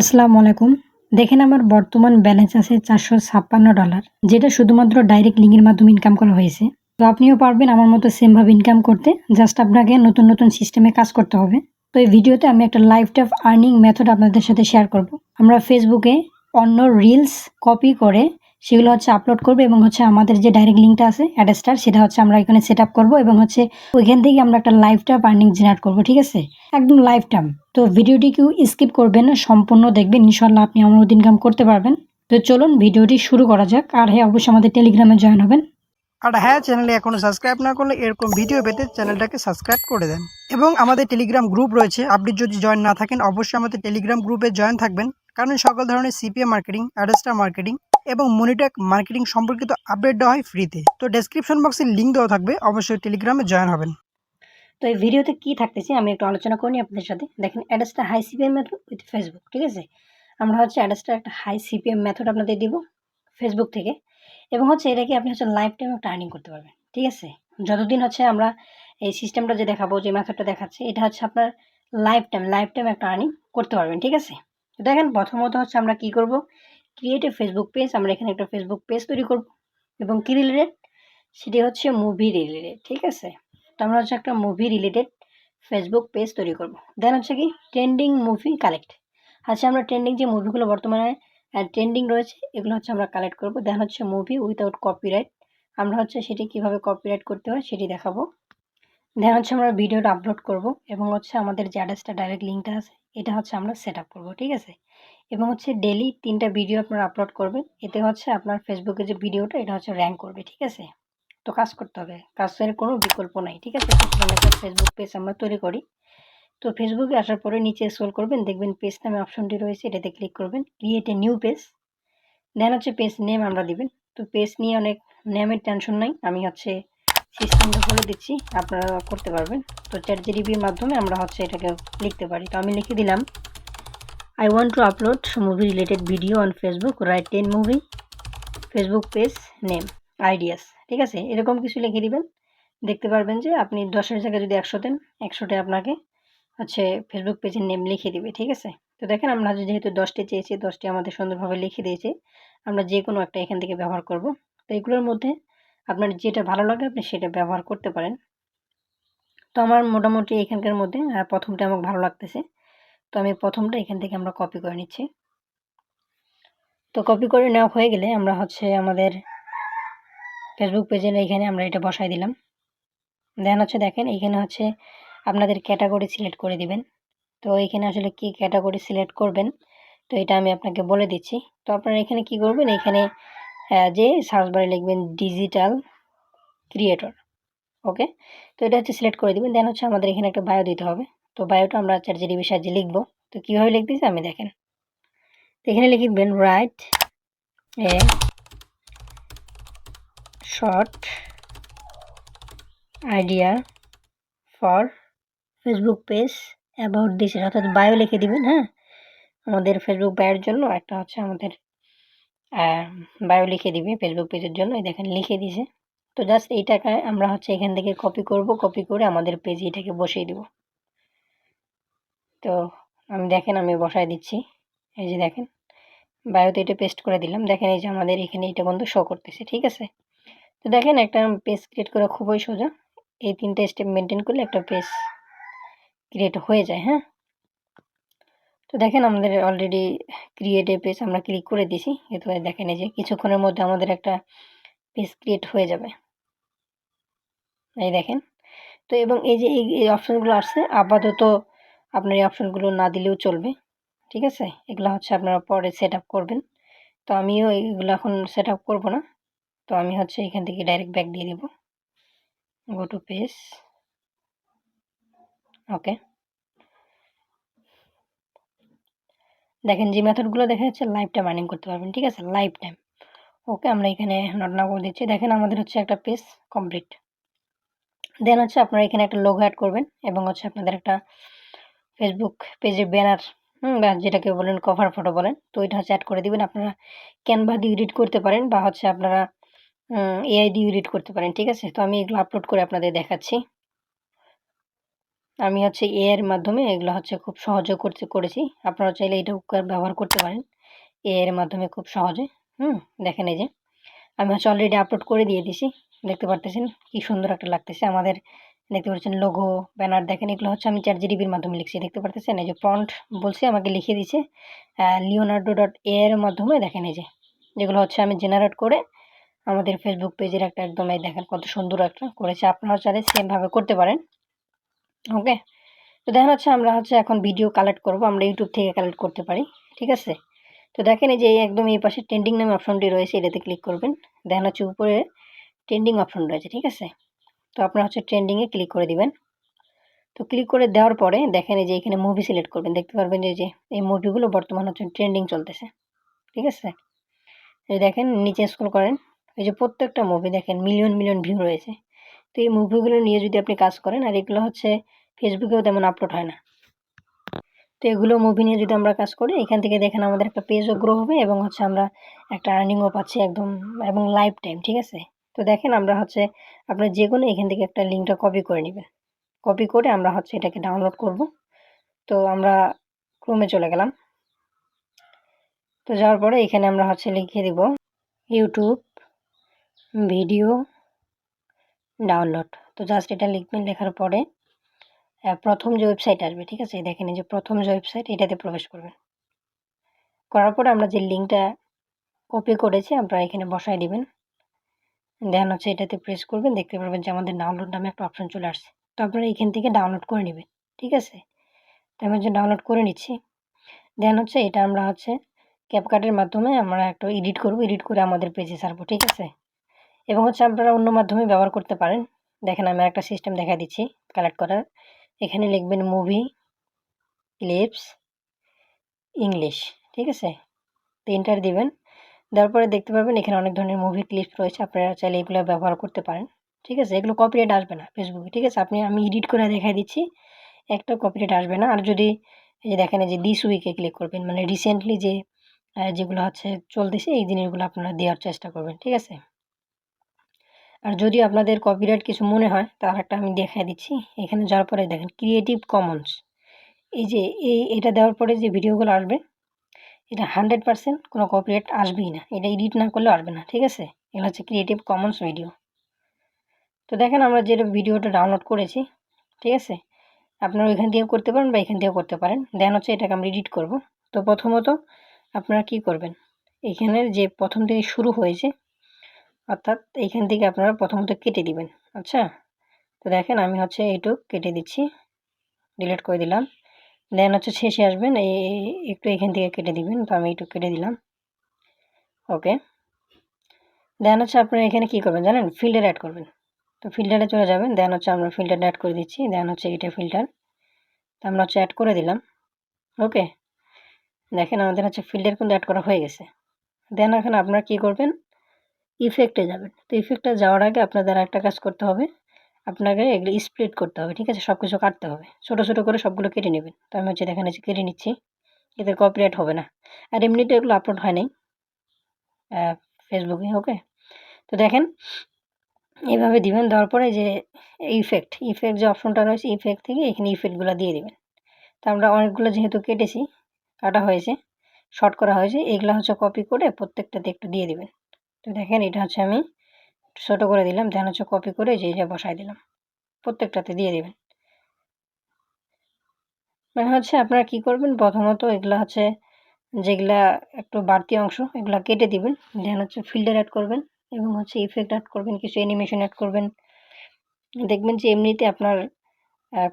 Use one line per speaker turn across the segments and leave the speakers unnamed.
আসসালামু আলাইকুম। দেখেন আমার বর্তমান ব্যালেন্স আছে চারশো ছাপ্পান্ন ডলার যেটা শুধুমাত্র ডাইরেক্ট লিঙ্কের মাধ্যমে ইনকাম করা হয়েছে। তো আপনিও পারবেন আমার মতো সেমভাবে ইনকাম করতে জাস্ট আপনাকে নতুন নতুন সিস্টেমে কাজ করতে হবে। তো এই ভিডিওতে আমি একটা লাইফ টাইপ আর্নিং মেথড আপনাদের সাথে শেয়ার করব। আমরা ফেসবুকে অন্য রিলস কপি করে সেগুলো হচ্ছে আপলোড করব এবং হচ্ছে আমাদের যে ডাইরেক্ট লিঙ্কটা আছে অ্যাডেস্টার সেটা হচ্ছে আমরা এখানে সেট আপ করব এবং হচ্ছে ওইখান থেকে আমরা একটা লাইফ টাইপ আর্নিং জেনারেট করব, ঠিক আছে? একদম লাইফ টাইম তো ভিডিওটি কেউ স্কিপ করবেন সম্পূর্ণ দেখবেন। ইনশাল্লাহ আপনি আমার ইনকাম করতে পারবেন। তো চলুন ভিডিওটি শুরু করা যাক। আর হ্যাঁ অবশ্যই আমাদের টেলিগ্রামে জয়েন হবেন।
আর হ্যাঁ চ্যানেলে এখনও সাবস্ক্রাইব না করলে এরকম ভিডিও পেতে চ্যানেলটাকে সাবস্ক্রাইব করে দেন। এবং আমাদের টেলিগ্রাম গ্রুপ রয়েছে। আপনি যদি জয়েন না থাকেন, অবশ্যই আমাদের টেলিগ্রাম গ্রুপে জয়েন থাকবেন। কারণ সকল ধরনের সিপিএ মার্কেটিং অ্যাডেস্টার মার্কেটিং এবং মনিটেক মার্কেটিং সম্পর্কিত আপডেট দেওয়া হয় ফ্রিতে। তো ডেসক্রিপশন বক্সে লিঙ্ক দেওয়া থাকবে, অবশ্যই টেলিগ্রামে জয়েন হবেন।
তো এই ভিডিওতে কি থাকতেছে আমি একটু আলোচনা করি আপনাদের সাথে। দেখেন অ্যাড্রেসটা high CPM method with Facebook ঠিক আছে? আমরা হচ্ছে অ্যাড্রেসটা একটা হাই সিপিএম মেথড আপনাদের দিব ফেসবুক থেকে। এবং হচ্ছে এটাকে আপনি হচ্ছে লাইফ টাইম একটা আর্নিং করতে পারবেন, ঠিক আছে? যতদিন হচ্ছে আমরা এই সিস্টেমটা যে দেখাবো, যে মেথডটা দেখাচ্ছে, এটা হচ্ছে আপনার লাইফ টাইম লাইফ টাইম একটা আর্নিং করতে পারবেন, ঠিক আছে? দেখেন, প্রথমত হচ্ছে আমরা কি করব? ক্রিয়েট এ ফেসবুক পেজ আমরা এখানে একটা ফেসবুক পেজ তৈরি করব। এবং কী রিলেটেড সেটি হচ্ছে মুভি রিলেটেড ঠিক আছে? তো আমরা হচ্ছে একটা মুভি রিলেটেড ফেসবুক পেজ তৈরি করব। দেন হচ্ছে কি? ট্রেন্ডিং মুভি কালেক্ট আচ্ছা আমরা ট্রেন্ডিং যে মুভিগুলো বর্তমানে ট্রেন্ডিং রয়েছে, এগুলো হচ্ছে আমরা কালেক্ট করব। দেন হচ্ছে মুভি উইথাউট কপিরাইট আমরা হচ্ছে সেটি কীভাবে কপিরাইট করতে হয় সেটি দেখাবো। দেন হচ্ছে আমরা ভিডিওটা আপলোড করব এবং হচ্ছে আমাদের যে অ্যাড্রেসটা ডাইরেক্ট লিঙ্কটা আছে, এটা হচ্ছে আমরা সেট আপ করব, ঠিক আছে? এবং হচ্ছে ডেলি তিনটা ভিডিও আপনারা আপলোড করবেন। এতে হচ্ছে আপনার ফেসবুকে যে ভিডিওটা এটা হচ্ছে র্যাঙ্ক করবে, ঠিক আছে? তো কাজ করতে হবে। কাজের কোনো বিকল্প নাই, ঠিক আছে? একটা ফেসবুক পেজ আমরা তৈরি করি। তো ফেসবুকে আসার পরে নিচে স্ক্রল করবেন, দেখবেন পেজ নামে অপশনটি রয়েছে, এটাতে ক্লিক করবেন। Create a new page then হচ্ছে পেজ নেম আমরা দিবেন। তো পেজ নিয়ে অনেক নেমের টেনশন নাই। আমি হচ্ছে সিস্টেমটা বলে দিচ্ছি, আপনারা করতে পারবেন। তো চ্যাট জিডিপির মাধ্যমে আমরা হচ্ছে এটাকে লিখতে পারি। তো আমি লিখে দিলাম I want to upload movie related video on Facebook write ten movie Facebook page name ideas ঠিক আছে? এরকম কিছু লিখে দিবেন। দেখতে পারবেন যে আপনি দশের জায়গায় যদি একশো দেন, একশোটা আপনাকে হচ্ছে ফেসবুক পেজের নেম লিখে দিবে, ঠিক আছে? তো দেখেন, আমরা যেহেতু দশটি চেয়েছি, দশটি আমাদের সুন্দরভাবে লিখে দিয়েছে, আমরা যে কোনো একটা এখান থেকে ব্যবহার করব। তো এগুলোর মধ্যে আপনার যেটা ভালো লাগে, আপনি সেটা ব্যবহার করতে পারেন। তো আমার মোটামুটি এখানকার মধ্যে প্রথমটা আমার ভালো লাগতেছে। তো আমি প্রথমটা এখান থেকে আমরা কপি করে নিচ্ছি। তো কপি করে নেওয়া হয়ে গেলে আমরা হচ্ছে আমাদের ফেসবুক পেজের এইখানে আমরা এটা বসাই দিলাম। দেন হচ্ছে দেখেন এইখানে হচ্ছে আপনাদের ক্যাটাগরি সিলেক্ট করে দিবেন। তো এইখানে আসলে কি ক্যাটাগরি সিলেক্ট করবেন? তো এটা আমি আপনাকে বলে দিচ্ছি। তো আপনারা এখানে কি করবেন? এখানে যে সার্চ বারে লিখবেন ডিজিটাল ক্রিয়েটর ওকে তো এটা হচ্ছে সিলেক্ট করে দিবেন। দেন হচ্ছে আমাদের এখানে একটা বায়ো দিতে হবে। তো বায়োটা আমরা চার জিডিবি সাহায্যে লিখব। তো কীভাবে লিখতেছি আমি দেখেন। তো এখানে লিখবেন write a short idea for Facebook page about this অর্থাৎ বায়ো লিখে দিবেন হ্যাঁ? আমাদের ফেসবুক বায়োর জন্য একটা হচ্ছে আমাদের বায়ো লিখে দিবে ফেসবুক পেজের জন্য। এই দেখেন, লিখে দিছে। তো জাস্ট এই টাকায় আমরা হচ্ছে এখান থেকে কপি করব কপি করে আমাদের পেজে এটাকে বসিয়ে দিব। তো আমি দেখেন, আমি বসায় দিচ্ছি। এই যে দেখেন, বায়োতে এটা পেস্ট করে দিলাম। দেখেন, এই যে আমাদের এখানে এটা বন্ধু শো করতেছে, ঠিক আছে? তো দেখেন, একটা পেজ ক্রিয়েট করা খুবই সোজা। এই তিনটে স্টেপ মেনটেন করলে একটা পেজ ক্রিয়েট হয়ে যায় হ্যাঁ? তো দেখেন, আমাদের অলরেডি ক্রিয়েট এ পেজ আমরা ক্লিক করে দিছি এতে দেখেন, এই যে কিছুক্ষণের মধ্যে আমাদের একটা পেজ ক্রিয়েট হয়ে যাবে। এই দেখেন। তো এবং এই যে এই অপশানগুলো আসছে, আপাতত আপনার এই অপশানগুলো না দিলেও চলবে, ঠিক আছে? এগুলো হচ্ছে আপনারা পরে সেট আপ করবেন। তো আমিও এগুলো এখন সেট আপ করব না। তো আমি হচ্ছে এখান থেকে ডাইরেক্ট ব্যাক দিয়ে দেব। গো টু পেজ ওকে দেখেন যে মেথডগুলো দেখা যাচ্ছে লাইফ টাইম আর্নিং করতে পারবেন, ঠিক আছে? লাইফ টাইম ওকে আমরা এখানে নট না করে দিচ্ছি। দেখেন আমাদের হচ্ছে একটা পেজ কমপ্লিট দেন হচ্ছে আপনারা এখানে একটা লোগো অ্যাড করবেন এবং হচ্ছে আপনাদের একটা ফেসবুক পেজের ব্যানার বা যেটাকে বলেন কভার ফটো বলেন, তো এটা হচ্ছে অ্যাড করে দিবেন। আপনারা ক্যানভা দিয়ে এডিট করতে পারেন বা হচ্ছে আপনারা এআই দিয়ে এডিট করতে পারেন, ঠিক আছে? তো আমি এগুলো আপলোড করে আপনাদের দেখাচ্ছি। আমি হচ্ছে এ এর মাধ্যমে এগুলো হচ্ছে খুব সহজে করতে করেছি। আপনারা চাইলে এটাও কা- ব্যবহার করতে পারেন। এআইয়ের মাধ্যমে খুব সহজে, হুম, দেখেন এই যে। আমি হচ্ছে অলরেডি আপলোড করে দিয়ে দিছি। দেখতে পারতেছেন? কি সুন্দর একটা লাগতেছে। আমাদের দেখতে পাচ্ছেন লোগো ব্যানার দেখেন, এগুলো হচ্ছে আমি চার জিডিবির মাধ্যমে লিখছি, দেখতে পারতেছেন? এই যে ফন্ট বলছে, আমাকে লিখে দিছে লিওনার্ডো ডট এর মাধ্যমে দেখেন এই যে, যেগুলো হচ্ছে আমি জেনারেট করে আমাদের ফেসবুক পেজের একটা একদম এই দেখেন কত সুন্দর একটা করেছে, আপনারা চাইলে সেমভাবে করতে পারেন ওকে তো দেখেন হচ্ছে আমরা হচ্ছে এখন ভিডিও কালেক্ট করব, আমরা ইউটিউব থেকে কালেক্ট করতে পারি, ঠিক আছে? তো দেখেন এই যে একদম এই পাশে ট্রেন্ডিং নামে অপশনটি রয়েছে, এটাতে ক্লিক করবেন দেখেন হচ্ছে উপরে ট্রেন্ডিং অপশন রয়েছে, ঠিক আছে? তো আপনারা হচ্ছে ট্রেন্ডিংয়ে ক্লিক করে দিবেন। তো ক্লিক করে দেওয়ার পরে দেখেন এই যে এখানে মুভি সিলেক্ট করবেন। দেখতে পারবেন যে এই যে, এই মুভিগুলো বর্তমান হচ্ছে ট্রেন্ডিং চলতেছে। ঠিক আছে? এই দেখেন, নিচে স্ক্রল করেন। এই যে প্রত্যেকটা মুভি দেখেন মিলিয়ন মিলিয়ন ভিউ রয়েছে। তো এই মুভিগুলো নিয়ে যদি আপনি কাজ করেন, আর এগুলো হচ্ছে ফেসবুকেও তেমন আপলোড হয় না। তো এগুলো মুভি নিয়ে যদি আমরা কাজ করি, এখান থেকে দেখেন আমাদের একটা পেজও গ্রো হবে এবং হচ্ছে আমরা একটা আর্নিংও পাচ্ছি একদম, এবং লাইফ টাইম ঠিক আছে? তো দেখেন আমরা হচ্ছে আপনার যে কোনো এখান থেকে একটা লিঙ্কটা কপি করে নেবেন। কপি করে আমরা হচ্ছে এটাকে ডাউনলোড করব। তো আমরা ক্রোমে চলে গেলাম। তো যাওয়ার পরে এখানে আমরা হচ্ছে লিখে দিব ইউটিউব ভিডিও ডাউনলোড তো জাস্ট এটা লিখবেন, লেখার পরে প্রথম যে ওয়েবসাইট আসবে, ঠিক আছে? দেখেন যে প্রথম যে ওয়েবসাইট এটাতে প্রবেশ করবেন। করার পরে আমরা যে লিঙ্কটা কপি করেছি আপনারা এখানে বসায় দিবেন। দেন হচ্ছে এটাতে প্রেস করবেন, দেখতে পারবেন যে আমাদের ডাউনলোড নামে একটা অপশন চলে আসছে। তো আপনারা এখান থেকে ডাউনলোড করে নেবেন, ঠিক আছে? তো আমি হচ্ছে ডাউনলোড করে নিচ্ছি। দেন হচ্ছে এটা আমরা হচ্ছে ক্যাপকাটের মাধ্যমে আমরা একটা এডিট করব এডিট করে আমাদের পেজে সারবো ঠিক আছে? এবং হচ্ছে আপনারা অন্য মাধ্যমে ব্যবহার করতে পারেন। দেখেন আমি একটা সিস্টেম দেখা দিচ্ছি কালেক্ট করার। এখানে লিখবেন মুভি ক্লিপস ইংলিশ ঠিক আছে? তো এন্টার দিবেন। দেওয়ার পরে দেখতে পারবেন এখানে অনেক ধরনের মুভি ক্লিপস রয়েছে। আপনারা চাইলে এগুলো ব্যবহার করতে পারেন। ঠিক আছে? এগুলো কপিরাইট আসবে না ফেসবুকে ঠিক আছে? আপনি, আমি এডিট করে দেখাই দিচ্ছি। একটা কপিরাইট আসবে না। আর যদি এই যে দেখেন যে দিস উইকে ক্লিক করবেন মানে রিসেন্টলি যে যেগুলো হচ্ছে চলতেছে, এই জিনিসগুলো আপনারা দেওয়ার চেষ্টা করবেন। ঠিক আছে? আর যদি আপনাদের কপিরাইট কিছু মনে হয়, তার একটা আমি দেখাই দিচ্ছি। এখানে যাওয়ার পরে দেখেন ক্রিয়েটিভ কমন্স এই যে, এই, এটা দেওয়ার পরে যে ভিডিওগুলো আসবে এটা হান্ড্রেড পার্সেন্ট কোনো কপিরাইট আসবেই না। এটা এডিট না করলেও আসবে না, ঠিক আছে? এগুলো হচ্ছে ক্রিয়েটিভ কমন্স ভিডিও তো দেখেন আমরা যে ভিডিওটা ডাউনলোড করেছি, ঠিক আছে? আপনারা ওইখান থেকেও করতে পারেন বা এখান থেকেও করতে পারেন। দেন হচ্ছে এটাকে আমরা এডিট করব। তো প্রথমত আপনারা কি করবেন? এখানের যে প্রথম থেকে শুরু হয়েছে, অর্থাৎ এইখান থেকে আপনারা প্রথমত কেটে দিবেন। আচ্ছা? তো দেখেন আমি হচ্ছে এইটুক কেটে দিচ্ছি ডিলিট করে দিলাম। দেন হচ্ছে শেষে আসবেন এই একটু এখান থেকে কেটে দিবেন, তো আমি একটু কেটে দিলাম। ওকে দেন হচ্ছে আপনারা এখানে কি করবেন জানেন? ফিল্টার অ্যাড করবেন। তো ফিল্টারে চলে যাবেন দেন হচ্ছে আমরা ফিল্টার অ্যাড করে দিচ্ছি দেন হচ্ছে এটা ফিল্টার তো আমরা হচ্ছে অ্যাড করে দিলাম। ওকে দেখেন আমাদের হচ্ছে ফিল্টার কিন্তু অ্যাড করা হয়ে গেছে। দেন এখন আপনারা কি করবেন? ইফেক্টে যাবেন। তো ইফেক্টে যাওয়ার আগে আপনাদের একটা কাজ করতে হবে। আপনাকে এগুলো স্প্লিট করতে হবে, ঠিক আছে? সব কিছু কাটতে হবে। ছোটো ছোটো করে সবগুলো কেটে নেবেন। তো আমি হচ্ছে দেখেন হচ্ছে কেটে নিচ্ছি এতে কপিরাইট হবে না। আর এমনিতে এগুলো আপলোড হয় নাই ফেসবুকে ওকে তো দেখেন এইভাবে দিবেন, দেওয়ার পরে যে ইফেক্ট ইফেক্ট যে অপশনটা রয়েছে ইফেক্ট থেকে এখানে ইফেক্টগুলো দিয়ে দেবেন। তো আমরা অনেকগুলো যেহেতু কেটেছি, কাটা হয়েছে শর্ট করা হয়েছে, এগুলো হচ্ছে কপি করে প্রত্যেকটাতে একটু দিয়ে দেবেন। তো দেখেন, এটা হচ্ছে আমি ছোটো করে দিলাম দেন হচ্ছে কপি করে যে যে বসাই দিলাম। প্রত্যেকটাতে দিয়ে দেবেন। মানে হচ্ছে আপনারা কি করবেন? প্রথমত এগুলা হচ্ছে যেগুলা একটু বাড়তি অংশ, এগুলা কেটে দিবেন। দেন হচ্ছে ফিল্টার অ্যাড করবেন এবং হচ্ছে ইফেক্ট অ্যাড করবেন, কিছু অ্যানিমেশন অ্যাড করবেন। দেখবেন যে এমনিতে আপনার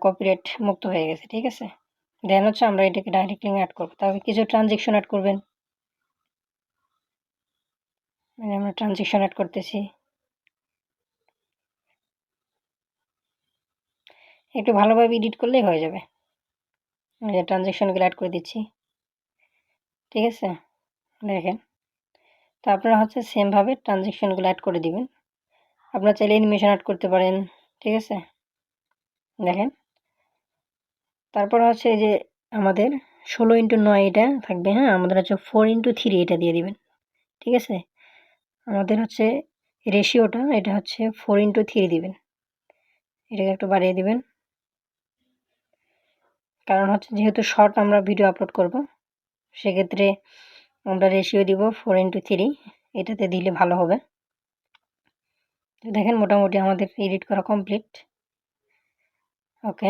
কপিরাইট মুক্ত হয়ে গেছে, ঠিক আছে? দেন হচ্ছে আমরা এটাকে ডাইরেক্ট লিঙ্ক অ্যাড করব। তবে কিছু ট্রানজেকশন অ্যাড করবেন। মানে আমরা ট্রানজেকশন অ্যাড করতেছি। একটু ভালোভাবে এডিট করলেই হয়ে যাবে। ট্রানজেকশনগুলো অ্যাড করে দিচ্ছি। ঠিক আছে? দেখেন। তো আপনারা হচ্ছে সেমভাবে ট্রানজেকশনগুলো অ্যাড করে দিবেন। আপনারা চাইলে অ্যানিমেশন অ্যাড করতে পারেন। ঠিক আছে? দেখেন। তারপর হচ্ছে এই যে আমাদের ষোলো ইন্টু নয় এটা থাকবে হ্যাঁ? আমাদের হচ্ছে ফোর ইন্টু থ্রি এটা দিয়ে দিবেন। ঠিক আছে? আমাদের হচ্ছে রেশিওটা এটা হচ্ছে ফোর ইন্টু থ্রি দিবেন। এটাকে একটু বাড়িয়ে দিবেন। কারণ হচ্ছে যেহেতু শর্ট আমরা ভিডিও আপলোড করব, সেক্ষেত্রে আমরা রেশিও দিব ফোর ইন্টু থ্রি এটাতে দিলে ভালো হবে। দেখেন মোটামুটি আমাদের এডিট করা কমপ্লিট ওকে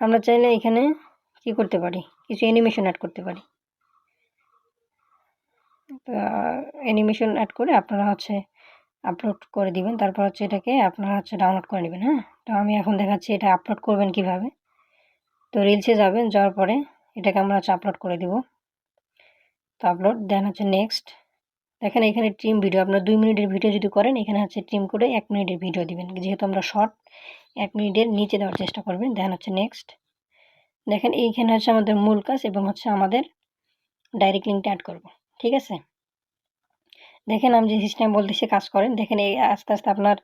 আমরা চাইলে এখানে কি করতে পারি? কিছু অ্যানিমেশন অ্যাড করতে পারি। অ্যানিমেশন অ্যাড করে আপনারা হচ্ছে আপলোড করে দিবেন। তারপর হচ্ছে এটাকে আপনারা হচ্ছে ডাউনলোড করে নেবেন হ্যাঁ? তো আমি এখন দেখাচ্ছি এটা আপলোড করবেন কীভাবে। তো রিলসে যাবেন, যাওয়ার পরে এটাকে আমরা হচ্ছে আপলোড করে দিব। তো আপলোড দেন হচ্ছে নেক্সট দেখেন এখানে ট্রিম ভিডিও আপনার দুই মিনিটের ভিডিও যদি করেন, এখানে হচ্ছে ট্রিম করে এক মিনিটের ভিডিও দিবেন। যেহেতু আমরা শর্ট এক মিনিটের নিচে দেওয়ার চেষ্টা করবেন দেন হচ্ছে নেক্সট দেখেন এইখানে হচ্ছে আমাদের মূল কাজ এবং হচ্ছে আমাদের ডাইরেক্ট লিঙ্কটা অ্যাড করব, ঠিক আছে? দেখেন আমি যে সিস্টেম বলতেছি কাজ করেন, দেখেন এই আস্তে আস্তে আপনার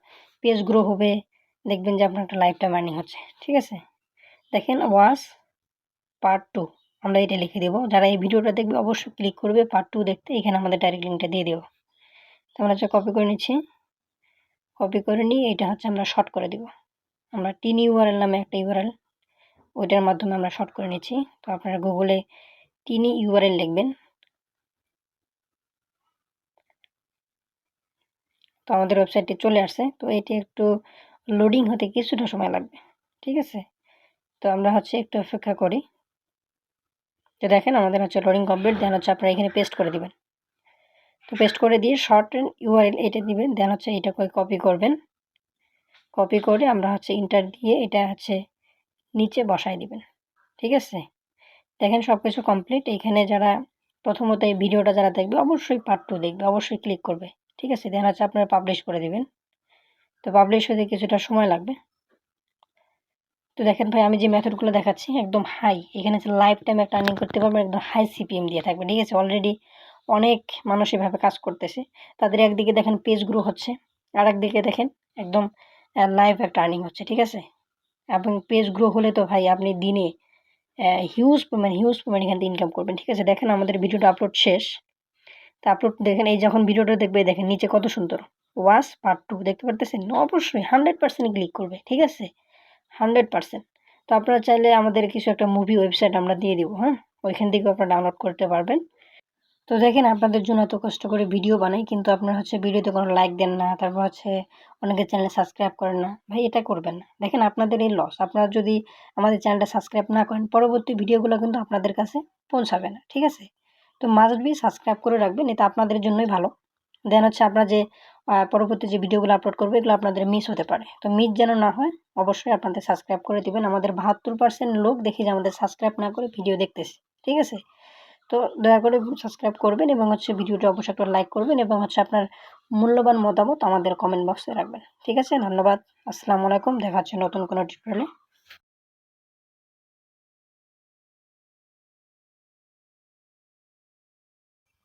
পেজ গ্রো হবে, দেখবেন যে আপনার একটা লাইফটা টাইম আর্নিং হচ্ছে, ঠিক আছে? দেখেন ওয়াস পার্ট টু আমরা এটা লিখে দেবো। যারা এই ভিডিওটা দেখবে, অবশ্যই ক্লিক করবে পার্ট টু দেখতে। এখানে আমাদের ডাইরেক্ট লিঙ্কটা দিয়ে দেবো। তো আমরা হচ্ছে কপি করে নিচ্ছি। কপি করে নিয়ে এটা হচ্ছে আমরা শর্ট করে দেবো। আমরা টিন ইউআরএল নামে একটা ইউআরএল ওইটার মাধ্যমে আমরা শর্ট করে নিচ্ছি। তো আপনারা গুগলে টিনি ইউআরএল লিখবেন। তো আমাদের ওয়েবসাইটটি চলে আসছে। তো এটি একটু লোডিং হতে কিছুটা সময় লাগবে। ঠিক আছে? তো আমরা হচ্ছে একটু অপেক্ষা করি। তো দেখেন আমাদের হচ্ছে লোডিং কমপ্লিট দেন হচ্ছে আপনারা এখানে পেস্ট করে দিবেন। তো পেস্ট করে দিয়ে শর্ট ইউআরএল এটা দিবেন দেন হচ্ছে এটা কপি করবেন। কপি করে আমরা হচ্ছে ইন্টার দিয়ে এটা হচ্ছে নিচে বসাই দিবেন। ঠিক আছে? দেখেন সব কিছু কমপ্লিট এখানে যারা প্রথমত এই ভিডিওটা যারা দেখবে, অবশ্যই পার্ট টু দেখবে, অবশ্যই ক্লিক করবে। ঠিক আছে? দেন হচ্ছে আপনারা পাবলিশ করে দিবেন। তো পাবলিশ হতে কিছুটা সময় লাগবে। তো দেখেন ভাই, আমি যে মেথডগুলো দেখাচ্ছি, একদম হাই এখানে হচ্ছে লাইফ টাইম একটা আর্নিং করতে পারবেন, একদম হাই সিপিএম দিয়ে থাকবে, ঠিক আছে? অলরেডি অনেক মানুষ এভাবে কাজ করতেছে। তাদের একদিকে দেখেন পেজ গ্রো হচ্ছে আর একদিকে দেখেন একদম লাইভ একটা আর্নিং হচ্ছে, ঠিক আছে? এবং পেজ গ্রো হলে তো ভাই আপনি দিনে হিউজ পেমেন্ট হিউজ পেমেন্ট এখান থেকে ইনকাম করবেন, ঠিক আছে? দেখেন আমাদের ভিডিওটা আপলোড শেষ। তো আপলোড দেখেন, এই যখন ভিডিওটা দেখবে, দেখেন নিচে কত সুন্দর। ওয়াস পার্ট টু দেখতে পারতেছেন? অবশ্যই হান্ড্রেড পার্সেন্ট ক্লিক করবে, ঠিক আছে? Hundred percent. তো আপনারা চাইলে আমাদের কিছু একটা মুভি ওয়েবসাইট আমরা দিয়ে দিব হ্যাঁ? ওইখান থেকে আপনারা ডাউনলোড করতে পারবেন। তো দেখেন, আপনাদের জন্য এত কষ্ট করে ভিডিও বানাই, কিন্তু আপনারা হচ্ছে ভিডিওতে কোনো লাইক দেন না, তারপর হচ্ছে অনেকে চ্যানেল সাবস্ক্রাইব করেন না। ভাই, এটা করবেন না। দেখেন, আপনাদের এই লস আপনারা যদি আমাদের চ্যানেলটা সাবস্ক্রাইব না করেন, পরবর্তী ভিডিওগুলো কিন্তু আপনাদের কাছে পৌঁছাবে না, ঠিক আছে? তো মাস্ট বি সাবস্ক্রাইব করে রাখবেন, এটা আপনাদের জন্যই ভালো। দেন হচ্ছে আপনারা যে পরবর্তী যে ভিডিওগুলো আপলোড করবে, এগুলো আপনাদের মিস হতে পারে। তো মিস যেন না হয়, অবশ্যই আপনাদের সাবস্ক্রাইব করে দিবেন। আমাদের বাহাত্তর পার্সেন্ট লোক দেখি যে আমাদের সাবস্ক্রাইব না করে ভিডিও দেখতেছে, ঠিক আছে? তো দয়া করে সাবস্ক্রাইব করবেন এবং হচ্ছে ভিডিওটা অবশ্যই একটা লাইক করবেন এবং হচ্ছে আপনার মূল্যবান মতামত আমাদের কমেন্ট বক্সে রাখবেন। ঠিক আছে? ধন্যবাদ। আসসালামু আলাইকুম। দেখা হচ্ছে নতুন কোনো টিউটোরিয়ালে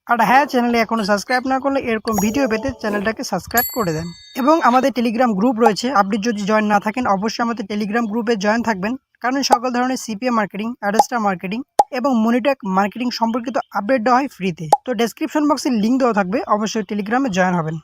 আর হ্যাঁ চ্যানেলে এখনও সাবস্ক্রাইব না করলে এরকম ভিডিও পেতে চ্যানেলটাকে সাবস্ক্রাইব করে দেন। এবং আমাদের টেলিগ্রাম গ্রুপ রয়েছে। আপনি যদি জয়েন না থাকেন, অবশ্যই আমাদের টেলিগ্রাম গ্রুপে জয়েন থাকবেন। কারণ সকল ধরনের সিপিএ মার্কেটিং অ্যাডস্টার মার্কেটিং এবং মনিটেক মার্কেটিং সম্পর্কিত আপডেট দেওয়া হয় ফ্রিতে তো ডেসক্রিপশন বক্সে লিঙ্ক দেওয়া থাকবে। অবশ্যই টেলিগ্রামে জয়েন হবেন।